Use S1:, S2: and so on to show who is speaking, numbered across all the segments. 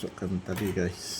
S1: masukkan tadi guys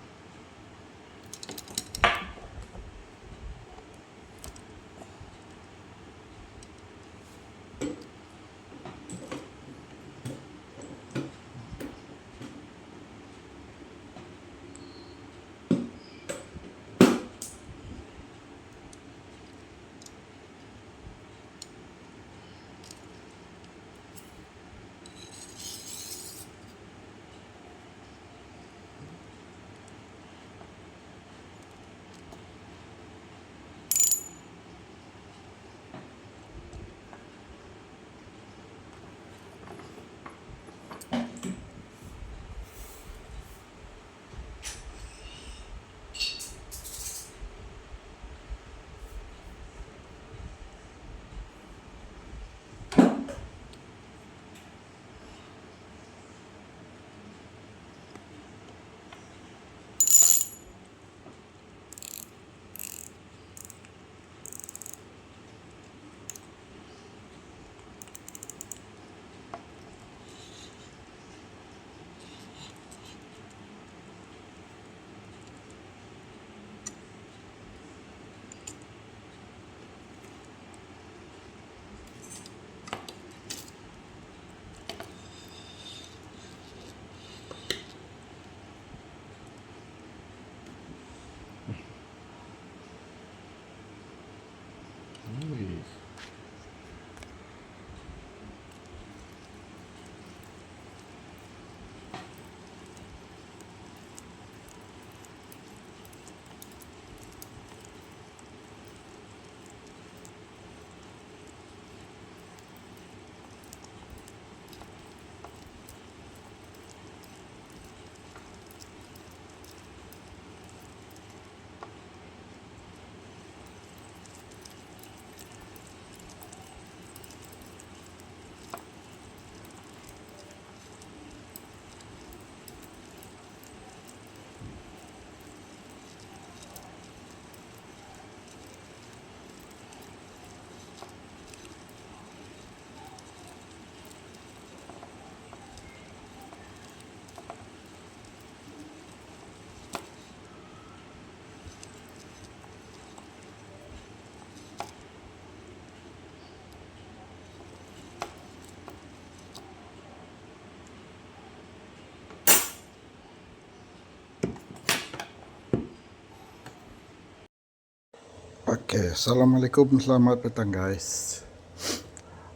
S1: Oke, assalamualaikum, selamat petang guys.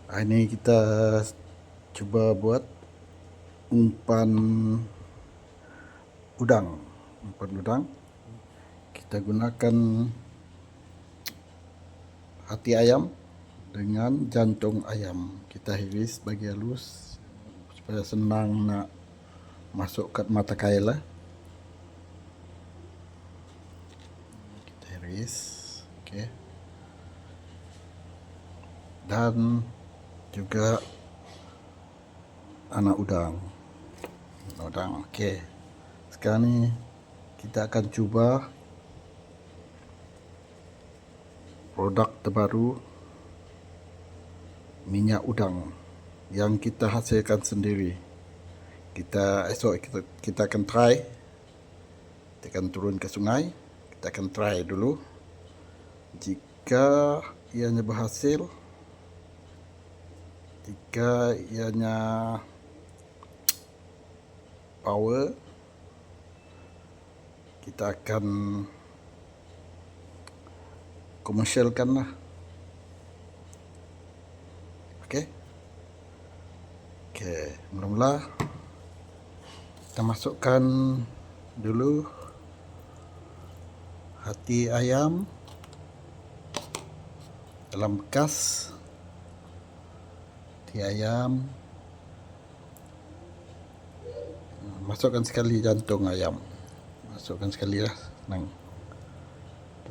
S1: Ah, Ini kita coba buat umpan udang, umpan udang. Kita gunakan hati ayam dengan jantung ayam. Kita iris bagi halus supaya senang nak masuk ke mata kail lah. Kita iris. Oke dan juga anak udang. Udang oke sekarang ni kita akan cuba produk terbaru minyak udang yang kita hasilkan sendiri. Kita esok kita, kita akan try. Kita akan turun ke sungai. Kita akan try dulu jika ianya berhasil jika ianya power kita akan komersialkan lah. Okey okey mula-mula kita masukkan dulu hati ayam dalam bekas hati ayam masukkan sekali jantung ayam masukkan sekali lah senang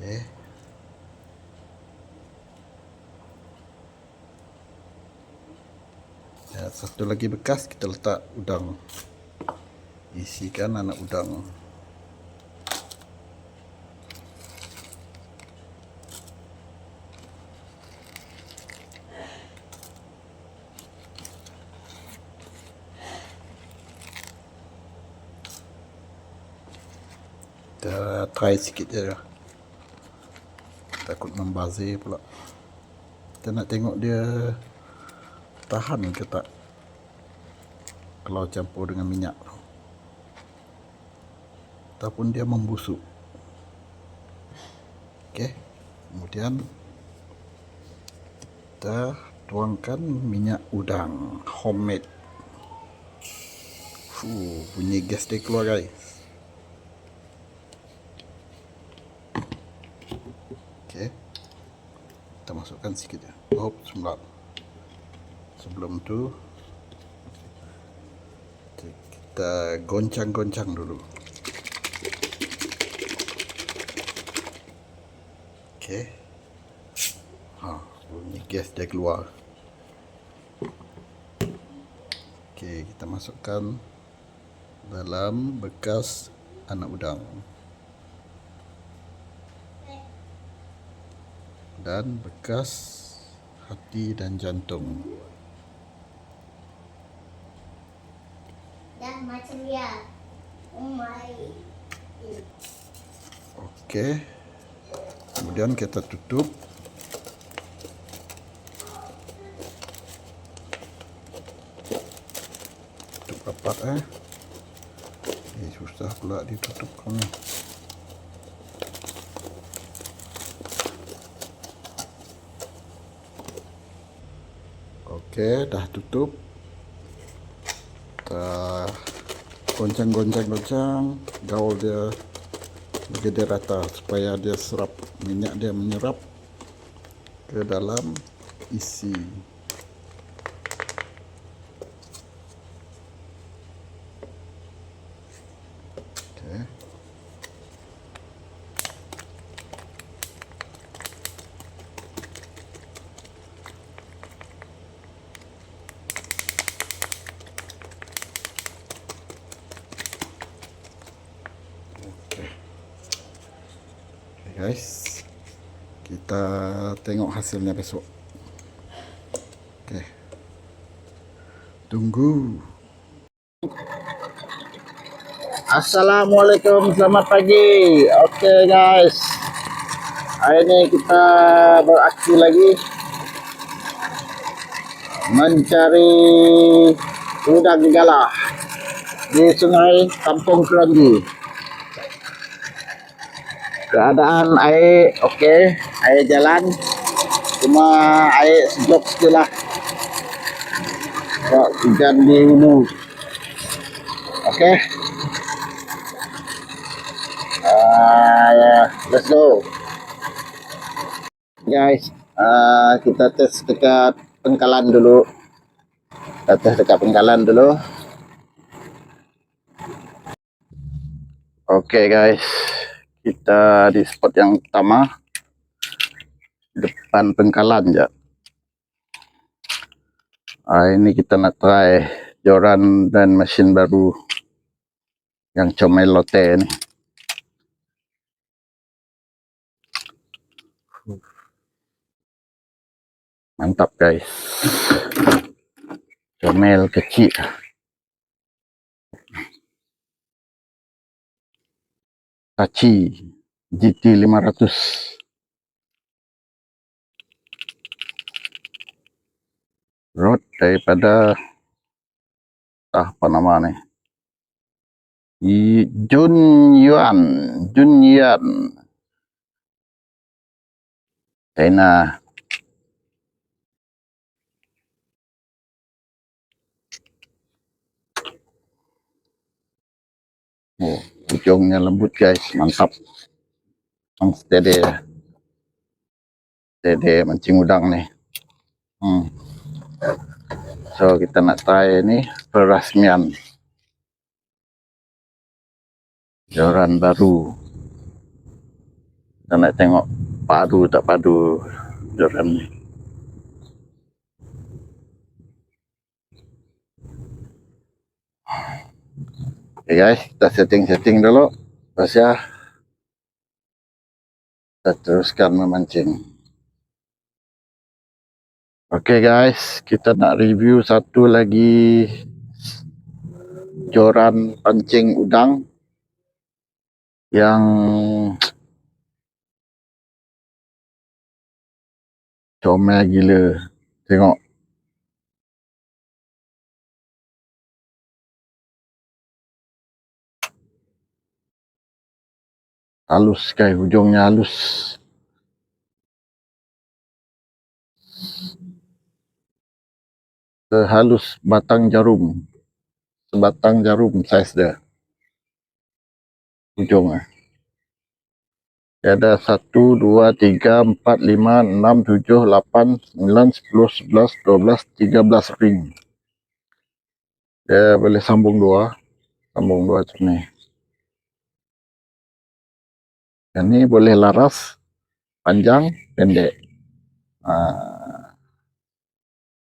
S1: okey Ya, satu lagi bekas kita letak udang. Isikan anak udang. Try sikit je lah. Takut membazir pula. Kita nak tengok dia tahan ke tak? Kalau campur dengan minyak tu. Ataupun dia membusuk. Ok kemudian kita tuangkan minyak udang. Homemade. Fuh, bunyi gas dia keluar guys kita masukkan sikit je oh sembilan sebelum tu kita goncang-goncang dulu. Okey ha bunyi gas dia keluar. Okey kita masukkan dalam bekas anak udang dan bekas hati dan jantung
S2: dah macam dia. Oh my.
S1: Okey. Kemudian kita tutup. Tutup rapat eh. Eh susah pula ditutup kau ni. Okey, dah tutup. Kita goncang-goncang-goncang, gaul dia bagi rata supaya dia serap minyak dia menyerap ke dalam isi guys kita tengok hasilnya besok okay. tunggu
S3: Assalamualaikum, selamat pagi. Oke guys, hari ini kita beraksi lagi mencari udang galah di sungai Kampung Keranji. Keadaan air oke, air jalan, cuma air sejuk sikit lah. Kok hujan di hulu. Oke. Ah, ya, let's go. Guys, ah, kita tes dekat pengkalan dulu. Kita tes dekat pengkalan dulu. Oke guys, kita di spot yang pertama. depan pengkalan ya. Ah, ini kita nak try joran dan mesin baru yang comel lote ni. Mantap guys. Comel kecil. Tachi GT 500. Rod daripada ah, apa nama ni? I- Jun Yuan, Jun Yuan. China. Oh, ujungnya lembut guys, mantap. Ang steady. Steady mancing udang nih. Hmm. So kita nak try ini perasmian. Joran baru. Kita nak tengok padu tak padu joran ni. Okay guys, kita setting-setting dulu. Terus ya. Kita teruskan memancing. Oke guys, kita nak review satu lagi joran pancing udang yang comel gila. Tengok. Halus guys, hujungnya halus. Sehalus batang jarum. Sebatang jarum saiz dia. Ujungnya. Ada 1, 2, 3, 4, 5, 6, 7, 8, 9, 10, 11, 12, 13 ring. Dia boleh sambung dua. Sambung dua macam ni. Yang ni boleh laras, panjang, pendek. Ah,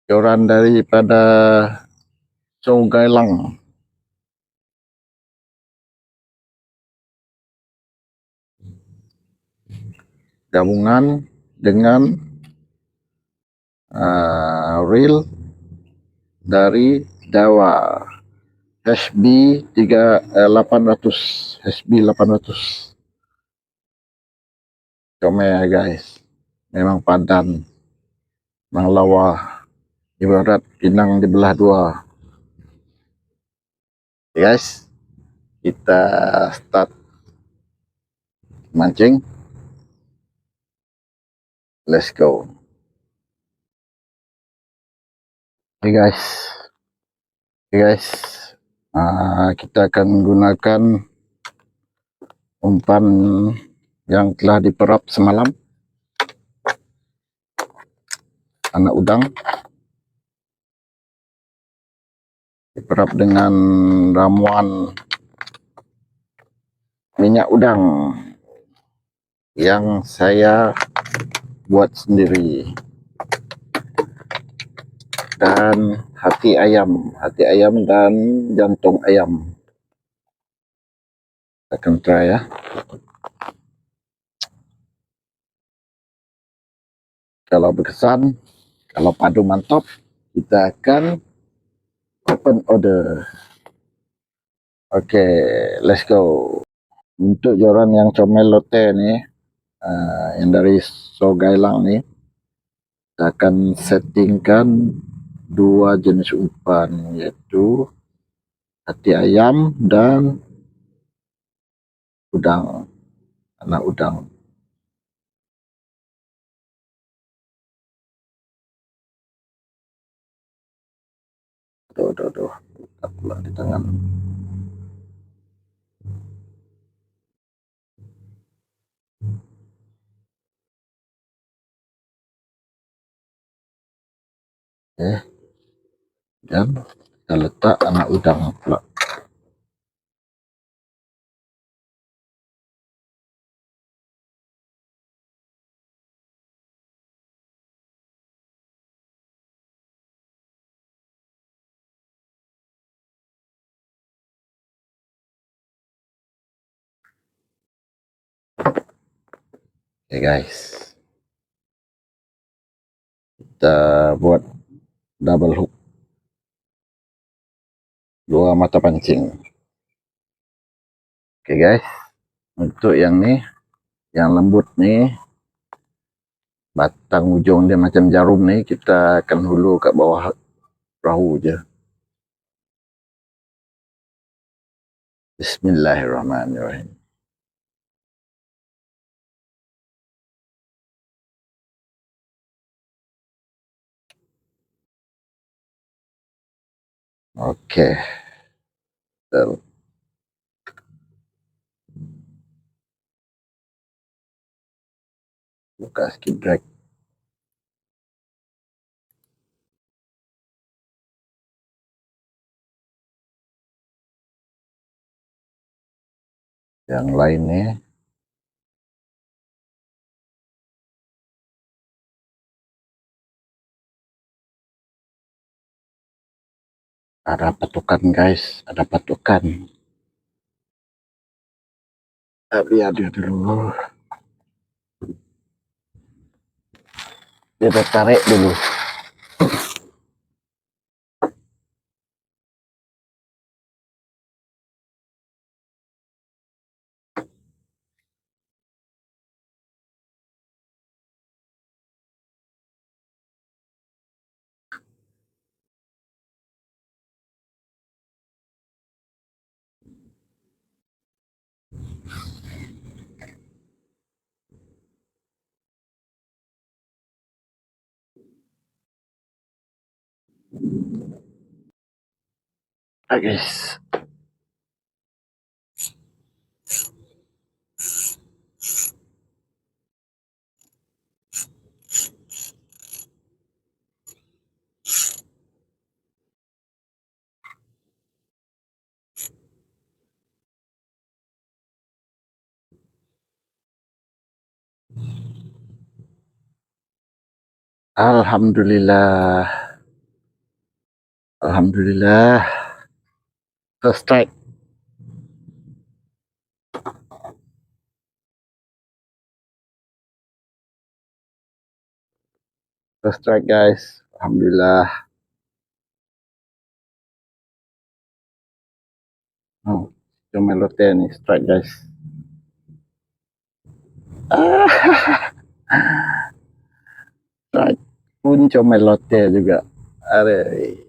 S3: joran daripada Lang. Gabungan dengan ah, reel dari Jawa. HB 3 eh, 800 HB 800 comel guys. Memang padan. Memang lawa ibarat pinang dibelah dua. Okay, guys. Kita start mancing. Let's go. Okay guys. Okay guys. Ah, kita akan menggunakan umpan yang telah diperap semalam. Anak udang. Diperap dengan ramuan minyak udang yang saya buat sendiri. Dan hati ayam hati ayam dan jantung ayam. Akan try ya kalau berkesan kalau padu mantap kita akan open order. Oke okay, let's go. Untuk joran yang comel lote nih uh, yang dari Sogailang nih kita akan settingkan dua jenis umpan yaitu hati ayam dan udang anak udang Tuh, tuh, tuh. Tak pula di tangan. Eh, dan kita letak anak udang pula. Oke guys. Kita buat double hook. Dua mata pancing. Oke guys. Untuk yang nih, yang lembut nih, batang ujung dia macam jarum nih, kita akan hulu kat bawah perahu je. Bismillahirrahmanirrahim. Oke. Betul. Buka skip drag. Yang lainnya ada patukan guys, ada patukan. Tapi ada dulu. Kita tarik dulu. Ah, guys. Alhamdulillah. Alhamdulillah. First strike. Strike guys. Alhamdulillah. Oh, cuma lote nih strike guys. Ah, strike pun cuma lote juga. Are.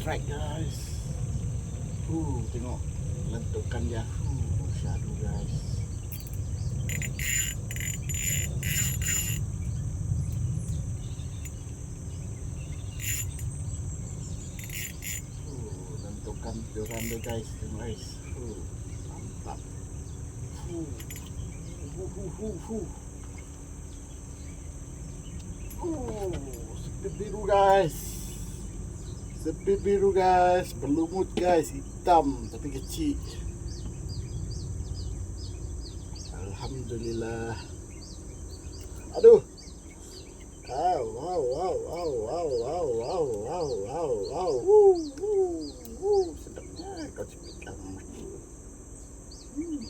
S3: Strike guys. Uh, tengok lentukan. Uh, shadow guys. Uh, lentukan joran dia guys, tengok guys. Uh, mantap. Uh, uh, uh, uh, uh. Speed biru guys. Sepi biru guys, berlumut guys, hitam tapi kecil. Alhamdulillah. Aduh. Wow, wow, wow, wow, wow, wow, wow, wow, wow, wow. Wuh, wuh, wuh, sedapnya kau
S1: cepikan. Hmm.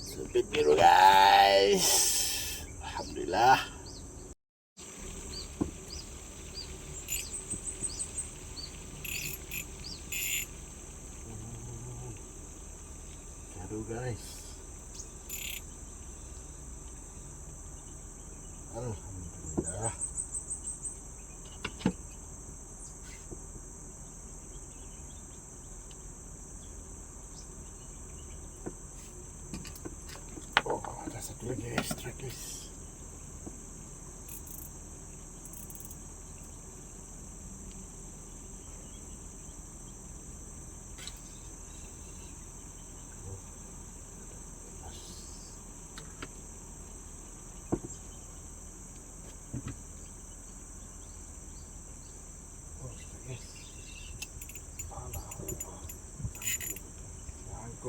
S1: Sepi biru guys. Alhamdulillah.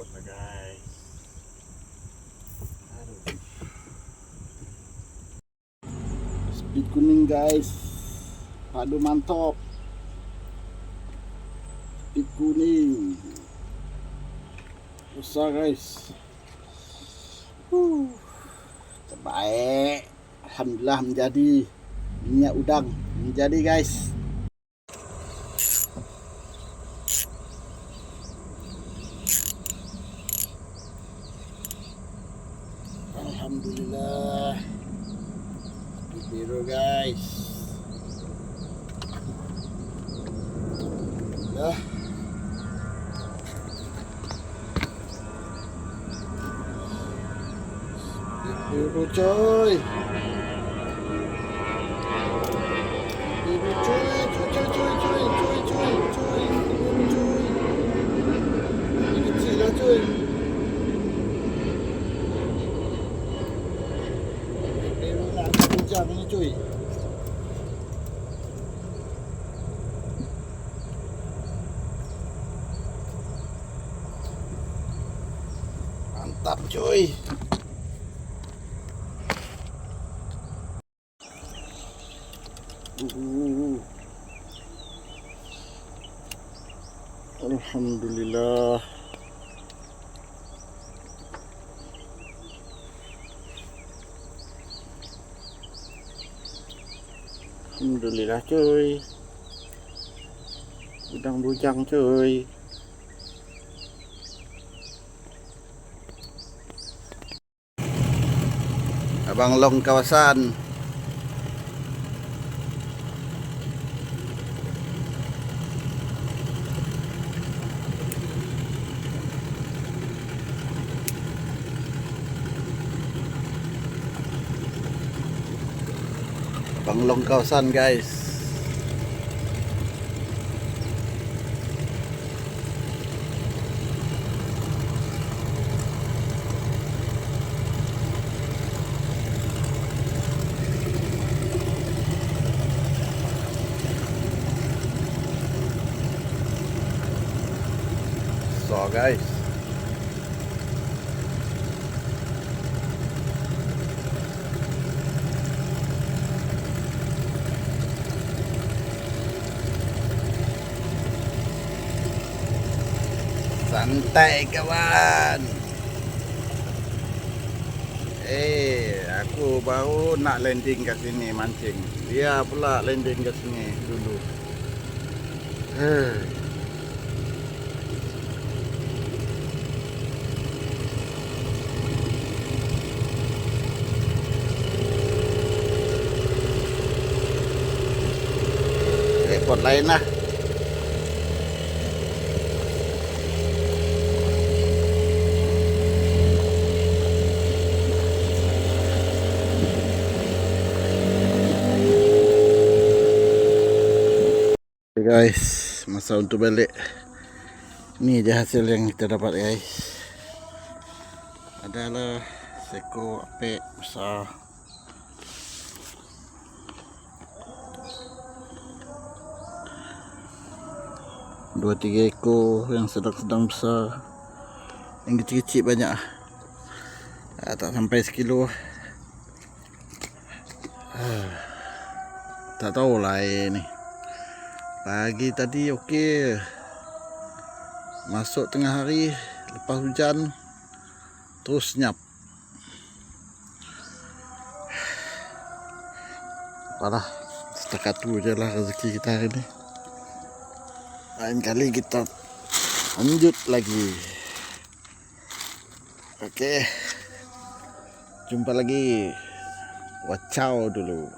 S1: Lah guys. Aduh. Speed kuning guys. Padu mantap. Speed kuning. Besar guys. Uh. Terbaik. Alhamdulillah menjadi minyak udang. Menjadi guys. Nak hujan ni cuy. Mantap cuy. chơi. Đang đuôi trăng chơi. Abang long kawasan Abang long kawasan guys. Guys. Santai kawan. Eh aku baru nak landing kat sini mancing. Dia pula landing kat sini dulu. Eh Repot lain lah guys, masa untuk balik. Ni je hasil yang kita dapat guys. Adalah seko apek besar. Dua tiga ekor yang sedang-sedang besar. Yang kecil-kecil banyak. Ah, tak sampai sekilo. Ah, tak tahulah air ni. Pagi tadi okey. Masuk tengah hari lepas hujan terus senyap. Apalah, setakat tu je lah rezeki kita hari ni. Lain kali kita lanjut lagi. Okey. Jumpa lagi. Wacau dulu.